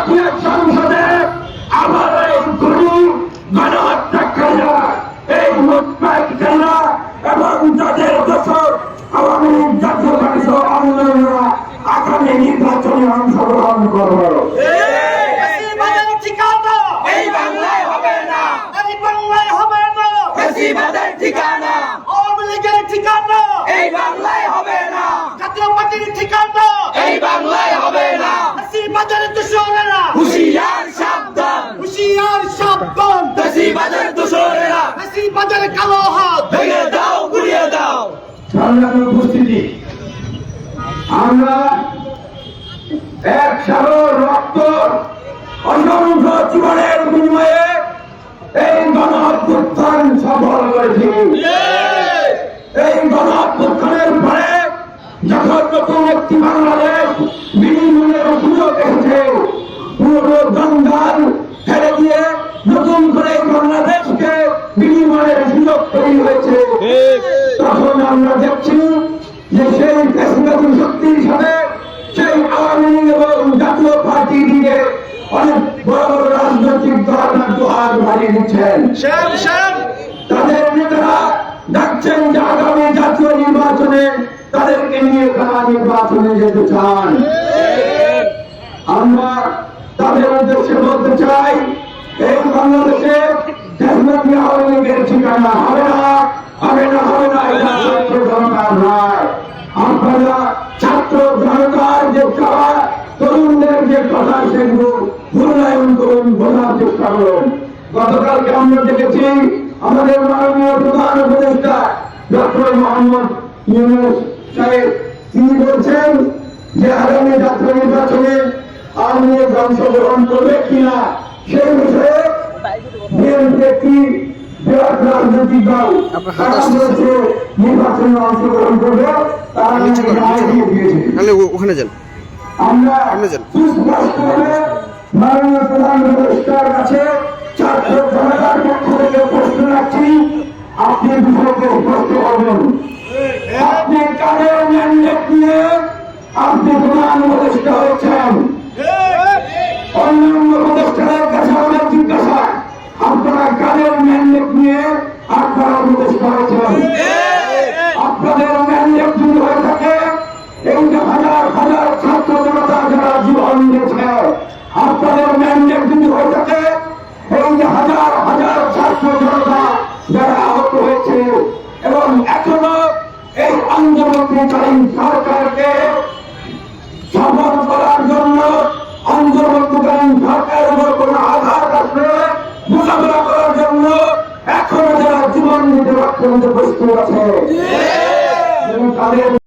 জাতীয় সংসদে আবার এই গুলি গণহত্যাকারীরা এই লুটপাটকারীরা এবং যাদের দোষর আওয়ামী লীগ জাতীয় পার্টি সহ আন্দোলনরা আগামী নির্বাচনে অংশগ্রহণ করবে। ফ্যাসিবাদের ঠিকানা এই বাংলায় হবে না। এই বাংলায় হবে না। ফেসিবাদের ঠিকানা। আওয়ামী লীগের ঠিকানা। এই বাংলায় হবে না। জাতীয় পার্টির ঠিকানা। এই বাংলায় ফ্যাসিবাদের কালো হাত। ভেঙে দাও গুড়িয়ে দাও। সংগ্রামী উপস্থিতি। আমরা এক সাগর রক্ত অসংখ্য জীবনের বিনিময়ে এই গণ অভ্যুত্থান সফল করেছি। এই গণ অভ্যুত্থানের পরে যখন নতুন একটি বাংলাদেশ তৈরি হয়েছে। তখন আমরা দেখছি যে সেই ফ্যাসিবাদী শক্তির সাথে সেই আওয়ামী এবং জাতীয় পার্টি দিয়ে অনেক বড় বড় রাজনৈতিক দল দুহাত বাড়িয়ে দিচ্ছেন। তাদের নেতারা ডাকছেন যে আগামী জাতীয় নির্বাচনে তাদেরকে নিয়ে তারা নির্বাচনে যেতে চান। আমরা তাদের উদ্দেশ্যে বলতে চাই এই বাংলাদেশে ঠিকানা হবে না হবে না হবে না এটা ছাত্র জনতার নয় আপনারা ছাত্র জনতার যে চাওয়া তরুণদের যে কথা সেগুলো মূল্যায়ন করুন বোঝার চেষ্টা করুন। গতকালকে আমরা দেখেছি আমাদের মাননীয় প্রধান উপদেষ্টা ডক্টর মোহাম্মদ ইউনুস সাহেব। তিনি বলছেন যে আগামী জাতীয় নির্বাচনে আওয়ামী লীগ অংশগ্রহণ করবে কিনা সেই বিষয়ে বিএনপি রাজনৈতিক দল নির্বাচনে অংশগ্রহণ করবে তারা তাহলে ওখানে যান। আমরা যান। সুস্পষ্টভাবে মাননীয় প্রধান উপদেষ্টার কাছে ছাত্র জনতার পক্ষ থেকে প্রশ্ন রাখছি। আপনি বিষয়কে এই যে হাজার হাজার ছাত্র জনতা যারা জীবন দিয়েছে আপনাদের ম্যান্ডেট যদি হয়ে থাকে এই যে হাজার হাজার ছাত্র জনতা যারা আহত হয়েছে এবং এখনও এই আন্দোলনকারী সরকারকে সফল করার জন্য আন্দোলনকারী সরকারের উপর কোন আঘাত আসলে মোকাবেলা করার জন্য এখনও যারা জীবন দিতে পারছেন প্রস্তুত আছে। তাদের